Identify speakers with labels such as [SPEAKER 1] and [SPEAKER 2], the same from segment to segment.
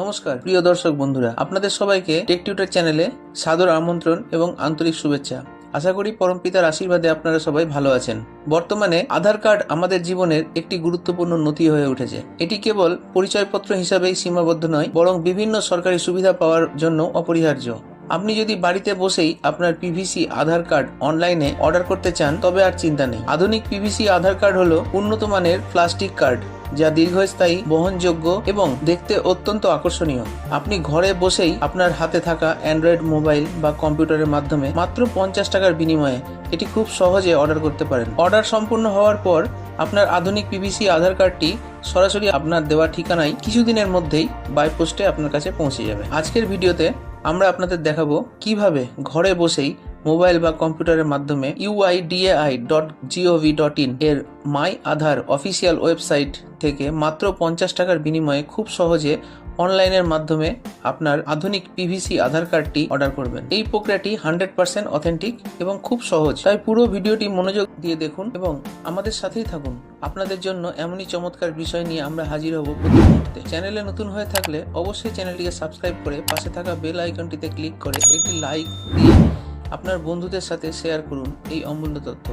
[SPEAKER 1] নমস্কার, প্রিয় দর্শক বন্ধুরা, আপনাদের সবাইকে টেক টিউটার চ্যানেলে সাদর আমন্ত্রণ এবং আন্তরিক শুভেচ্ছা। আশা করি পরমপিতার আশীর্বাদে আপনারা সবাই ভালো আছেন। বর্তমানে আধার কার্ড আমাদের জীবনের একটি গুরুত্বপূর্ণ নথি হয়ে উঠেছে। এটি কেবল পরিচয়পত্র হিসাবেই সীমাবদ্ধ নয়, বরং বিভিন্ন সরকারি সুবিধা পাওয়ার জন্য অপরিহার্য। আপনি যদি বাড়িতে বসেই আপনার পিভিসি আধার কার্ড অনলাইনে অর্ডার করতে চান, তবে আর চিন্তা নেই। আধুনিক পিভিসি আধার কার্ড হলো উন্নত মানের প্লাস্টিক কার্ড। যা দীর্ঘস্থায়ী, বহনযোগ্য এবং দেখতে অত্যন্ত আকর্ষণীয়। আপনি ঘরে বসেই আপনার হাতে থাকা অ্যান্ড্রয়েড মোবাইল বা কম্পিউটারের মাধ্যমে মাত্র পঞ্চাশ টাকার বিনিময়ে এটি খুব সহজে অর্ডার করতে পারেন। অর্ডার সম্পূর্ণ হওয়ার পর আপনার আধুনিক পিভিসি আধার কার্ডটি সরাসরি আপনার দেওয়া ঠিকানায় কিছুদিনের মধ্যেই বাই পোস্টে আপনার কাছে পৌঁছে যাবে। আজকের ভিডিওতে আমরা আপনাদের দেখাবো কীভাবে ঘরে বসেই মোবাইল বা কম্পিউটারের মাধ্যমে UIDAI dot GOV dot in এর মাই আধার অফিসিয়াল ওয়েবসাইট থেকে মাত্র পঞ্চাশ টাকার বিনিময়ে খুব সহজে অনলাইনের মাধ্যমে আপনার আধুনিক পিভিসি আধার কার্ডটি অর্ডার করবেন। এই প্রক্রিয়াটি হান্ড্রেড পার্সেন্ট অথেন্টিক এবং খুব সহজ। তাই পুরো ভিডিওটি মনোযোগ দিয়ে দেখুন এবং আমাদের সাথেই থাকুন। আপনাদের জন্য এমনই চমৎকার বিষয় নিয়ে আমরা হাজির হব প্রতি মুহূর্তে। চ্যানেলে নতুন হয়ে থাকলে অবশ্যই চ্যানেলটিকে সাবস্ক্রাইব করে পাশে থাকা বেল আইকনটিতে ক্লিক করে একটি লাইক দিয়ে আপনার বন্ধুদের সাথে শেয়ার করুন এই অমূল্য তথ্য।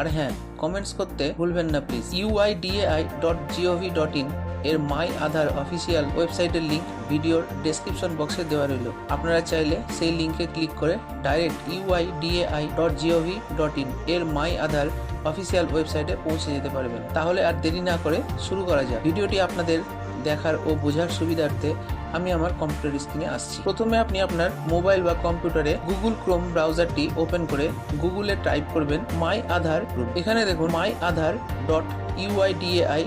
[SPEAKER 1] আর হ্যাঁ কমেন্টস করতে ভুলবেন না please UIDAI dot GOV dot in এর মাই আধার অফিসিয়াল ওয়েবসাইটের লিংক ভিডিওর ডেসক্রিপশন বক্সে দেওয়া রইল। আপনারা চাইলে সেই লিংকে ক্লিক করে direct UIDAI dot GOV dot in এর মাই আধার অফিসিয়াল ওয়েবসাইটে পৌঁছে যেতে পারবেন। তাহলে আর দেরি না করে শুরু করা যাক। ভিডিওটি আপনাদের দেখার ও বোঝার সুবিধার্থে আমি আমার কম্পিউটার স্ক্রিনে আসছি। প্রথমে আপনি আপনার মোবাইল বা কম্পিউটারে গুগল ক্রোম ব্রাউজারটি ওপেন করে গুগলে টাইপ করবেন মাই আধার এখানে দেখুন my Aadhaar dot UIDAI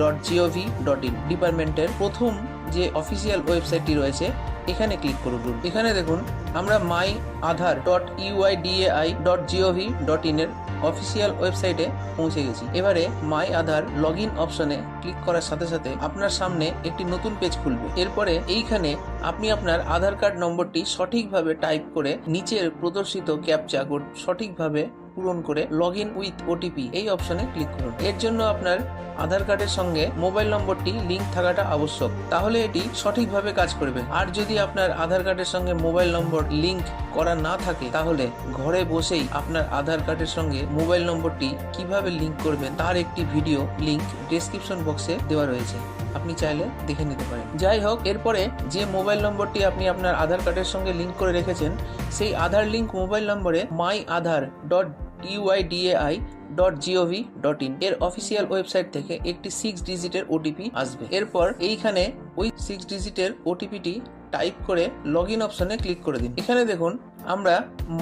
[SPEAKER 1] dot GOV dot in ডিপার্টমেন্টের প্রথম যে অফিসিয়াল ওয়েবসাইটটি রয়েছে, এখানে ক্লিক করুন এখানে দেখুন আমরা my Aadhaar dot UIDAI dot GOV dot in এর অফিসিয়াল ওয়েবসাইটে পৌঁছে গেছি। এবারে মাই আধার লগ ইন অপশনে ক্লিক করার সাথে সাথে আপনার সামনে একটি নতুন পেজ খুলবে। এরপরে এইখানে আপনি আপনার আধার কার্ড নম্বরটি সঠিকভাবে টাইপ করে নিচের প্রদর্শিত ক্যাপচা কোড সঠিকভাবে পূরণ করে লগ ইন উইথ ওটিপি এই অপশনে ক্লিক করুন। এর জন্য আপনার আধার কার্ডের সঙ্গে মোবাইল নম্বরটি লিঙ্ক থাকাটা আবশ্যক। তাহলে এটি সঠিকভাবে কাজ করবে। আর যদি আপনার আধার কার্ডের সঙ্গে মোবাইল নম্বর লিঙ্ক করা না থাকে, তাহলে ঘরে বসেই আপনার আধার কার্ডের সঙ্গে মোবাইল নম্বরটি কীভাবে লিঙ্ক করবেন, তার একটি ভিডিও লিঙ্ক ডেসক্রিপশন বক্সে দেওয়া রয়েছে। আপনি চাইলে দেখে নিতে পারেন। যাই হোক, এরপরে যে মোবাইল নম্বরটি আপনি আপনার আধার কার্ডের সঙ্গে লিঙ্ক করে রেখেছেন, সেই আধার লিঙ্ক মোবাইল নম্বরে my Aadhaar dot UIDAI dot GOV dot in এর অফিসিয়াল ওয়েবসাইট থেকে একটি সিক্স ডিজিটের ওটিপি আসবে। এরপর এইখানে ওই সিক্স ডিজিটের ওটিপিটি টাইপ করে লগ ইন অপশনে ক্লিক করে দিন। এখানে দেখুন, আমরা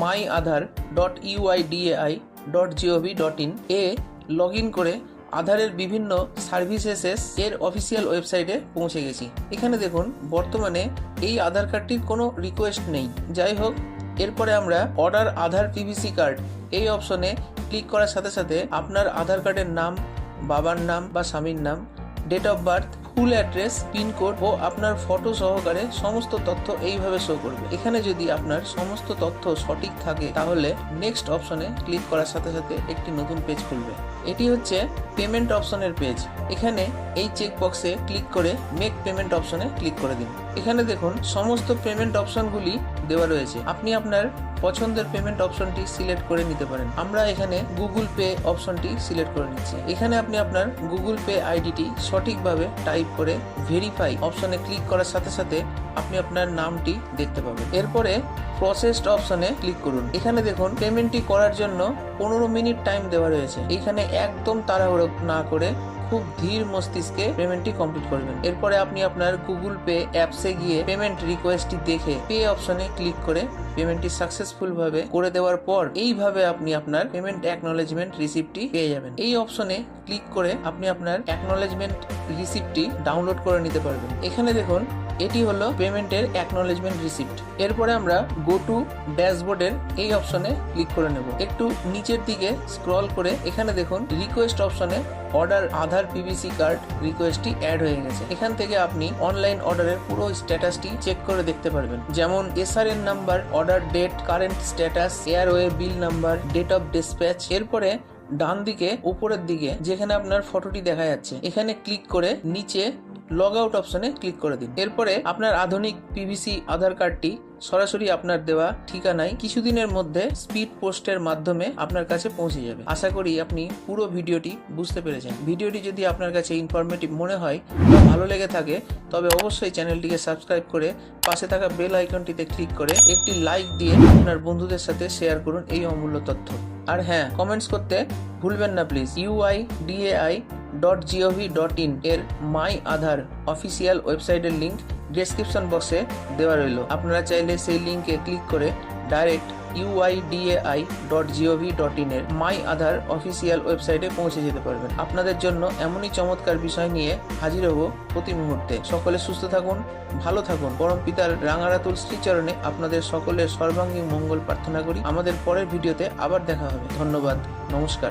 [SPEAKER 1] my Aadhaar dot UIDAI dot GOV dot in A log in করে আধারের বিভিন্ন সার্ভিসেসেস এর অফিসিয়াল ওয়েবসাইটে পৌঁছে গেছি। এখানে দেখুন, বর্তমানে এই আধার কার্ডটির কোনো রিকোয়েস্ট নেই। যাই হোক এরপরে আমরা অর্ডার আধার পিভিসি কার্ড এই অপশনে ক্লিক করার সাথে সাথে আপনার আধার কার্ডের নাম, বাবার নাম বা স্বামীর নাম date of birth full address pincode ও আপনার ফটো সহকারে সমস্ত তথ্য এইভাবে শো করবে। এখানে যদি আপনার সমস্ত তথ্য সঠিক থাকে, তাহলে নেক্সট অপশনে ক্লিক করার সাথে সাথে একটি নতুন পেজ খুলবে। এটি হচ্ছে পেমেন্ট অপশনের পেজ এখানে এই চেক বক্সে ক্লিক করে মেক পেমেন্ট অপশনে ক্লিক করে দিন। এখানে দেখুন, সমস্ত পেমেন্ট অপশনগুলি দেওয়া রয়েছে। আপনি আপনার পছন্দের পেমেন্ট অপশনটি সিলেক্ট করে নিতে পারেন। আমরা এখানে গুগল পে অপশনটি সিলেক্ট করে নিচ্ছি। এখানে আপনি আপনার গুগল পে আইডিটি সঠিকভাবে টাইপ করে ভেরিফাই অপশনে ক্লিক করার সাথে সাথে আপনি আপনার নামটি দেখতে পাবেন। এরপরে প্রসেসড অপশনে ক্লিক করুন। এখানে দেখুন পেমেন্টটি করার জন্য পনেরো মিনিট টাইম দেওয়া রয়েছে। এখানে একদম তাড়াহুড়ো না করে খুব ধীর মস্তিষ্কে পেমেন্টটি কমপ্লিট করবেন। এরপরে আপনি আপনার গুগল পে অ্যাপসে গিয়ে পেমেন্ট রিকোয়েস্টটি দেখে পে অপশনে ক্লিক করে পেমেন্টটি সাকসেসফুল ভাবে করে দেওয়ার পর এইভাবে আপনি আপনার পেমেন্ট অ্যাকনোলেজমেন্ট রিসিপ্টটি পেয়ে যাবেন। এই অপশনে ক্লিক করে আপনি আপনার অ্যাকনোলেজমেন্ট রিসিপ্টটি ডাউনলোড করে নিতে পারবেন। এখানে দেখুন, এটি হলো পেমেন্টের অ্যাকনোলেজমেন্ট রিসিপ্ট এরপরে আমরা গো টু ড্যাশবোর্ডের এই অপশনে ক্লিক করে নেব। একটু নিচের দিকে স্ক্রল করে এখানে দেখুন রিকোয়েস্ট অপশনে অর্ডার আধার পিভিসি কার্ড রিকোয়েস্টটি অ্যাড হয়ে গেছে। এখান থেকে আপনি অনলাইন অর্ডারের পুরো স্ট্যাটাসটি চেক করে দেখতে পারবেন। যেমন SRN number order date current status airway bill number date of dispatch এরপরে ডান দিকে, উপরের দিকে, যেখানে আপনার ফটোটি দেখা যাচ্ছে, এখানে ক্লিক করে নিচে লগ আউট অপশনে ক্লিক করে দিন। এরপরে আপনার আধুনিক পিভিসি আধার কার্ডটি সরাসরি আপনার দেওয়া ঠিকানায় কিছুদিনের মধ্যে স্পিড পোস্টের মাধ্যমে আপনার কাছে পৌঁছে যাবে। আশা করি আপনি পুরো ভিডিওটি বুঝতে পেরেছেন। ভিডিওটি যদি আপনার কাছে ইনফরমেটিভ মনে হয় বা ভালো লেগে থাকে, তবে অবশ্যই চ্যানেলটিকে সাবস্ক্রাইব করে পাশে থাকা বেল আইকনটিতে ক্লিক করে একটি লাইক দিয়ে আপনার বন্ধুদের সাথে শেয়ার করুন এই অমূল্য তথ্য। আর হ্যাঁ কমেন্টস করতে ভুলবেন না please UI DAI dot GOV dot in এর মাই আধার অফিসিয়াল ওয়েবসাইটের লিংক ডেসক্রিপশন বক্সে দেওয়া রইল। আপনারা চাইলে সেই লিঙ্কে ক্লিক করে direct UIDAI dot GOV dot in এর মাই আধার অফিসিয়াল ওয়েবসাইটে পৌঁছে যেতে পারবেন। আপনাদের জন্য এমনই চমৎকার বিষয় নিয়ে হাজির হব প্রতি মুহূর্তে। সকলে সুস্থ থাকুন, ভালো থাকুন। পরম পিতার রাঙারাতুল শ্রীচরণে আপনাদের সকলের সর্বাঙ্গীন মঙ্গল প্রার্থনা করি। আমাদের পরের ভিডিওতে আবার দেখা হবে। ধন্যবাদ, নমস্কার।